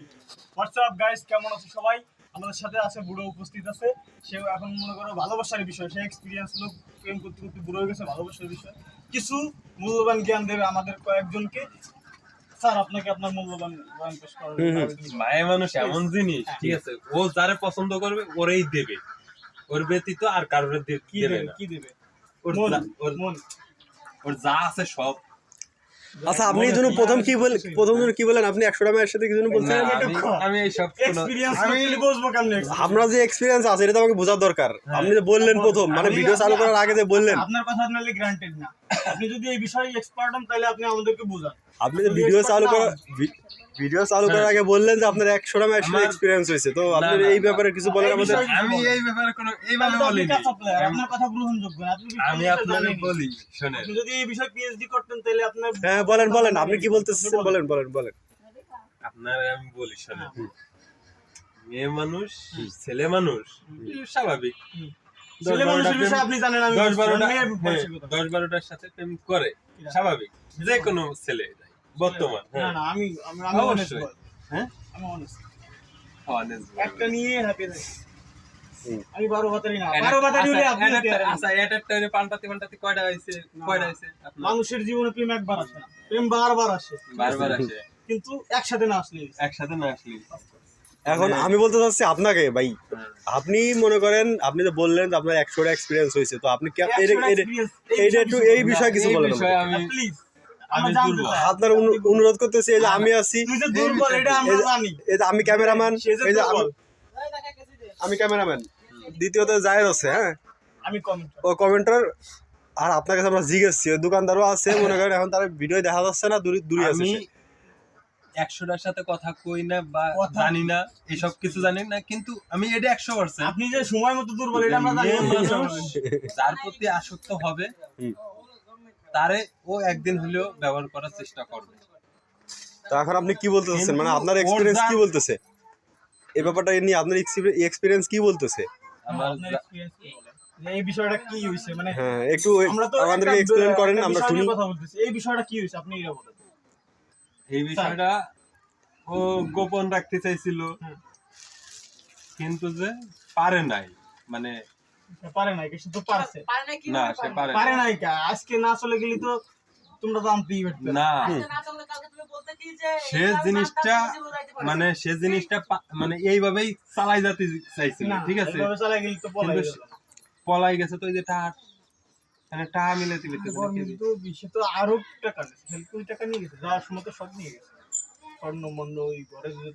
WhatsApp guys কেমন আছো সবাই? আমাদের সাথে আছে বুড়ো উপস্থিত আছে। সেও এখন মনে করো ভালোবাসার বিষয়। সে এক্সপিরিয়েন্স লোক প্রেম করতে করতে বুড়ো হয়ে গেছে ভালোবাসার বিষয়। কিছু মূল্যবান জ্ঞান দেবে আমাদের কয়েকজনকে। স্যার আপনাকে আপনার মূল্যবান জ্ঞান পেশ করার হুম, হুম। আবেদন। মায়া মানুষ এমন জিনিস ঠিক আছে? ও যারে পছন্দ করবে ওরেই দেবে। ওর ব্যতীত আর কারোর দেবে কি দেবে? মন ওর- মন। ওর যা আছে সব। আচ্ছা আপনি জন্য প্রথম কি বল প্রথম জন্য কি বলেন? আপনি একশো টাকা এর সাথে কি জন্য বলছেন আমি আমি এই সব আমরা যে এক্সপিরিয়েন্স আছে এটা তো আমাকে বোঝার দরকার। আপনি যে বললেন প্রথম মানে ভিডিও চালু করার আগে যে বললেন। আপনার কথা গ্রান্টেড না। আপনি যদি এই বিষয়ে এক্সপার্ট হন তাহলে আপনি আমাদেরকে বোঝান। আপনি যে ভিডিও চালু করার ভিডিও চালু করার আগে বললেন যে আপনার একশো টাকা একশো এক্সপিরিয়েন্স হয়েছে। তো আপনি এই ব্যাপারে কিছু বলেন আমাদের আমি এই ব্যাপারে কোনো এইভাবে তো আমি- আপনার কথা গ্রহণযোগ্য না। আমি আপনাকে বলি শোনেন। আপনি যদি এই বিষয়ে পিএইচডি করতেন তাহলে আপনার হ্যাঁ বলেন বলেন। আপনি কি বলতেছেন? বলেন। বলেন বলেন আপনার আমি বলি শোনেন। মেয়ে মানুষ ছেলে মানুষ স্বাভাবিক। ছেলে মানুষের বিষয়ে আপনি জানেন আমি দশ বারোটা মেয়ের হ্যাঁ, মানসিকতা। দশ বারোটার সাথে প্রেম করে স্বাভাবিক। যে কোনো ছেলে বর্তমান না হ্যাঁ। না আমি আমি আমি অবশ্যই। হ্যাঁ? আমি একটা নিয়ে হ্যাপি থাকি। আমি বারো বাতারি না। বারো বাতারি হলে আচ্ছা, আপনি। আচ্ছা, এটা কয়টা? কয়টা মানুষের জীবনে প্রেম একবার আসে না। প্রেম বারবার আসে। বারবার আসে। কিন্তু একসাথে না আসলে একসাথে না আসলে। এখন আমি বলতে চাচ্ছি আপনাকে ভাই। হ্যাঁ। আপনি মনে করেন আপনি যে বললেন যে আপনার একশো এক্সপিরিয়েন্স হয়েছে তো আপনি এইটা একটু এই বিষয়ে কিছু বলেন আমি প্লিজ আপনার অনুরোধ করতেছি এই যে আমি আছি। তুই যে দুর্বল এটা আমরা এই যে- এই যে আমি ক্যামেরাম্যান এই যে আমি আমি ক্যামেরাম্যান। দ্বিতীয়ত জায়ের আছে হ্যাঁ? আমি কমেন্ট ও কমেন্টার আর আপনার কাছে আমরা জিজ্ঞেসছি ওই দোকানদারও আছে মনে করেন এখন তার ভিডিও দেখা যাচ্ছে না দূরে দূরে আছে। একশোটার সাথে কথা কই না বা জানি না এসব কিছু জানি না কিন্তু আমি এটা একশো পার্সেন্ট আপনি যে সময় মতো দুর্বল এটা আমরা জানি যার প্রতি আসক্ত হবে তারে ও একদিন হলেও ব্যবহার করার চেষ্টা করবে। তো এখন আপনি কি বলতে চাচ্ছেন মানে আপনার এক্সপিরিয়েন্স কি বলতেছে? এই ব্যাপারটা নিয়ে আপনার এক্সপিরিয়েন্স কি বলতেছে? আমার? যে এই বিষয়টা কি হইছে? মানে হ্যাঁ একটু আমরা তো আমাদেরকে এক্সপ্লেন করেন আমরা শুনি। কথা বলতেছি। এই বিষয়টা কি হইছে? আপনি এটা বলেন। এই বিষয়টা ও গোপন রাখতে চাইছিল। কিন্তু যে পারে নাই মানে সে পারে নাই পারছে। না সে পারে পারে নাই। আজকে না চলে গেলি তো তোমরা জানতেই পারতে। না। সে জিনিসটা মানে সে জিনিসটা মানে এইভাবেই চালাই যেতে চাইছিল ঠিক আছে? পলাই গেছে তো ওই যে টাকা মানে টাকা মিলে দিলে কিন্তু বেশি তো আরও টাকা নেই কোটি টাকা নিয়ে গেছে। যাওয়ার সময় তো সব নিয়ে গেছে। স্বর্ণ মন্ড ওই ঘরে যত